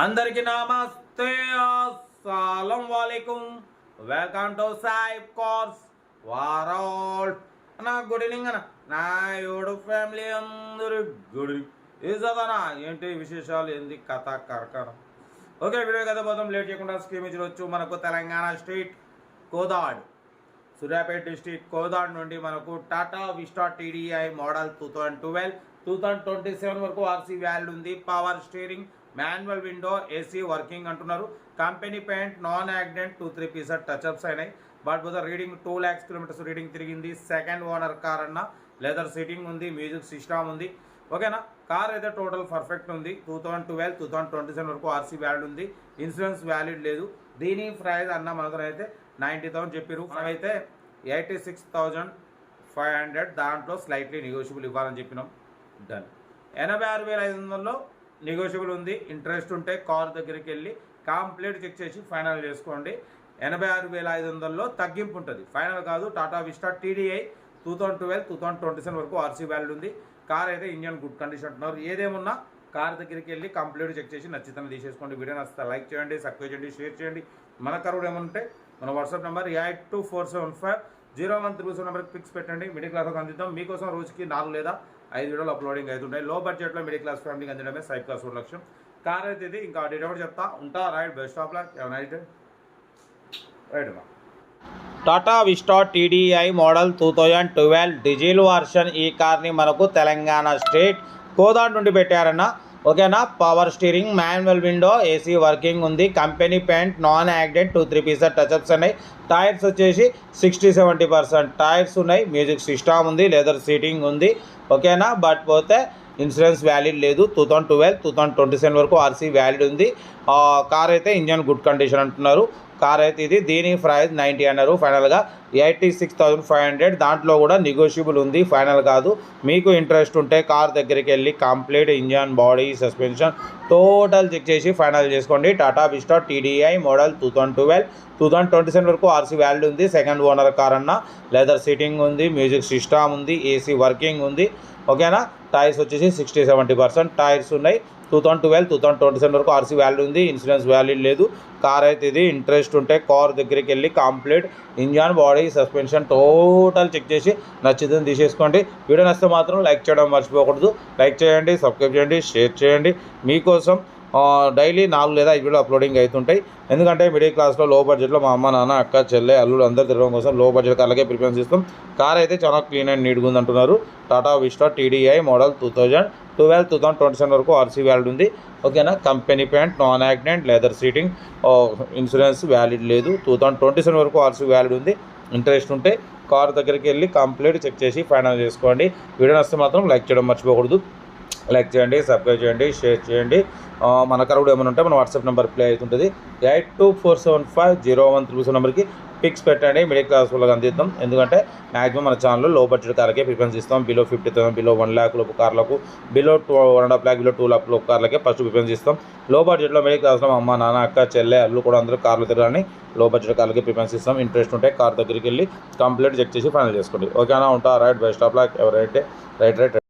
అందరికి నమస్తే. అస్సలం వాలేకుం. వెల్కమ్ టు సాయిబ్ కోర్స్ వారాల్ అన్న గుడ్ ఈవినింగ్ అన్న. నా యోడు ఫ్యామిలీ అందరూ గుడ్ ఈజదనా ఏంటి విశేషాలు? ఏంది కథ కరకరం? ఓకే వీడియో కథ పోతాం లేట్ చేయకుండా స్క్రీమ్ ఇచ్చి మనకు తెలంగాణ స్టేట్ కోదాడ్. సూర్యాపేట డిస్టిక్ కోదాడ్ నుండి మనకు Tata Vista TDI model two thousand twelve two thousand twenty seven వరకు ఆర్సీ వ్యాల్యూ ఉంది. Power steering manual window AC working అంటున్నారు. Company paint non accident two three pieces touchups అయినాయి but Budha reading two lakhs kilometres reading తిరిగింది. Second owner car అన్న leather seating ఉంది music system ఉంది. ఓకేనా car అయితే total perfect ఉంది. Two thousand twelve two thousand twenty seven వరకు RC valid ఉంది. ఇన్సూరెన్స్ వ్యాలిడ్ లేదు. దీని ప్రైస్ అన్న మన దగ్గర అయితే నైంటీ థౌసండ్ చెప్పారు మనమైతే eighty six thousand five hundred దాంట్లో స్లైట్లీ నెగోషియబుల్ ఇవ్వాలని చెప్పినాం. డన్ ఎనభై ఆరు వేల ఐదు వందల్లో నెగోషియబుల్ ఉంది ఇంట్రెస్ట్ ఉంటే కార్ దగ్గరికి వెళ్ళి కంప్లీట్ చెక్ చేసి ఫైనల్ చేసుకోండి. ఎనభై ఆరు వేల ఐదు వందల్లో తగ్గింపు ఉంటుంది. ఫైనల్ కాదు Tata Vista TDI two thousand twelve two thousand twenty seven వరకు ఆర్సీ వ్యాల్యూ ఉంది. కార్ అయితే ఇంజన్ గుడ్ కండిషన్ అంటున్నారు. ఏదేమున్నా కార్ దగ్గరికి వెళ్ళి కంప్లీట్ చెక్ చేసి నచ్చితంగా తీసేసుకోండి. వీడియో నచ్చితే లైక్ చేయండి సబ్స్క్రైబ్ చేయండి షేర్ చేయండి. మన కరువుడు ఏమంటే మన WhatsApp number eight two four seven five zero one triple seven నెంబర్కి పిక్స్ పెట్టండి. మిడిల్ క్లాస్కి అందిద్దాం. మీకోసం రోజుకి నాలుగు లేదా ఐదు వీడియోలు అప్లోడింగ్ అవుతుంటాయి లో బడ్జెట్లో మిడిల్ క్లాస్ ఫ్యామిలీకి అందడమే సైడ్ క్లాస్ లక్ష్యం. కార్ అయితే ఇది. ఇంకా డేట్ చెప్తా. ఉంటా రైట్ బెస్ట్ ఆఫ్ లక్. ఏమైనా right Tata Vista TDI model two thousand twelve diesel version ఈ కార్ని మనకు తెలంగాణ స్టేట్ కోదాడ్ నుండి పెట్టారన్న ఓకేనా? Power steering manual window AC working ఉంది. Company paint non accident two three pieces touchups ఉన్నాయి. టైర్స్ వచ్చేసి సిక్స్టీ సెవెంటీ పర్సెంట్ టైర్స్ ఉన్నాయి. మ్యూజిక్ సిస్టమ్ ఉంది. లెదర్ సీటింగ్ ఉంది. ఓకేనా? బట్ పోతే ఇన్సూరెన్స్ వ్యాలిడ్ లేదు. Two thousand twelve two thousand twenty seven వరకు ఆర్సీ వ్యాలిడ్ ఉంది. కార్ అయితే ఇంజన్ గుడ్ కండిషన్ అంటున్నారు. కార్ అయితే ఇది. దీని ప్రైస్ నైంటీ అన్నారు. ఫైనల్గా eighty six thousand five hundred. దాంట్లో కూడా నెగోషియబుల్ ఉంది. ఫైనల్ కాదు. మీకు ఇంట్రెస్ట్ ఉంటే కార్ దగ్గరికి వెళ్ళి complete engine body suspension total check చేసి ఫైనల్ చేసుకోండి. Tata Vista TDI model two thousand twelve. Two thousand twenty seven వరకు ఆర్సీ వ్యాల్యూ ఉంది. సెకండ్ ఓనర్ కార్ అన్న. లెదర్ సీటింగ్ ఉంది. మ్యూజిక్ సిస్టమ్ ఉంది. ఏసీ వర్కింగ్ ఉంది. ఓకేనా? టైర్స్ వచ్చేసి సిక్స్టీ సెవెంటీ పర్సెంట్ టైర్స్ ఉన్నాయి. Two thousand twelve two thousand twenty seven వరకు ఆర్సీ వాల్యూ ఉంది. ఇన్సూరెన్స్ వాల్యూ లేదు. కార్ అయితే ఇది ఇంట్రెస్ట్ ఉంటే కార్ దగ్గరికి వెళ్ళి complete engine body suspension total check చేసి నచ్చితే తీసేసుకోండి. వీడియో నచ్చితే మాత్రం లైక్ చేయడం మర్చిపోకూడదు. లైక్ చేయండి సబ్స్క్రైబ్ చేయండి షేర్ చేయండి. మీకోసం డైలీ నాలుగు లేదా ఐదు వీడియో అప్లోడింగ్ అవుతుంటాయి. ఎందుకంటే మిడిల్ క్లాస్లో లో బడ్జెట్లో మా అమ్మ నాన్న అక్క చెల్లె అల్లుడు అందరు తిరగడం కోసం లో బడ్జెట్ కార్లకే ప్రిఫరెన్స్ ఇస్తాం. కార్ అయితే చాలా క్లీన్ అండ్ నీట్గా ఉంది అంటున్నారు Tata Vista TDI model two thousand twelve two thousand twenty seven వరకు ఆర్సీ వ్యాలిడ్ ఉంది. ఓకేనా company paint non accident leather seating insurance valid లేదు. టూ థౌసండ్ ట్వంటీ సెవెన్ వరకు ఆర్సీ వ్యాలిడ్ ఉంది. ఇంట్రెస్ట్ ఉంటే కార్ దగ్గరికి వెళ్ళి కంప్లీట్ చెక్ చేసి ఫైనల్ చేసుకోండి. వీడియో నచ్చితే మాత్రం లైక్ చేయడం మర్చిపోకూడదు. లైక్ చేయండి సబ్స్క్రైబ్ చేయండి షేర్ చేయండి. మన మన కూడా ఏమైనా ఉంటే మన వాట్సాప్ నెంబర్ ప్లే అవుతుంటుంది. Eight two four seven five zero one three seven నెంబర్కి పిక్స్ పెట్టండి మిడిల్ క్లాస్ వాళ్ళకి అందిద్దాం. ఎందుకంటే మ్యాక్సిమం మన ఛానల్లో లో బడ్జెట్ కార్లకే ప్రిఫరెన్స్ ఇస్తాం. Below fifty thousand below one lakh లోపు కార్లకు below two one and half lakh below two lakh లోపు కార్లకే ఫస్ట్ ప్రిఫరెన్స్ ఇస్తాం. లో బడ్జెట్లో మిడిల్ క్లాస్లో అమ్మ నాన్న అక్క చెల్లె అల్లు కూడా అందరూ కార్లు తిరగాలని లో బడ్జెట్ కార్లకి ప్రిఫరెన్స్ ఇస్తాం. ఇంట్రెస్ట్ ఉంటే కార్ దగ్గరికి వెళ్ళి కంప్లీట్ చెక్ చేసి ఫైనల్ చేసుకోండి. ఓకేనా ఉంటా? రైట్ బెస్ట్ ఆఫ్ లాక్ ఎవరైతే రైట్ రైట్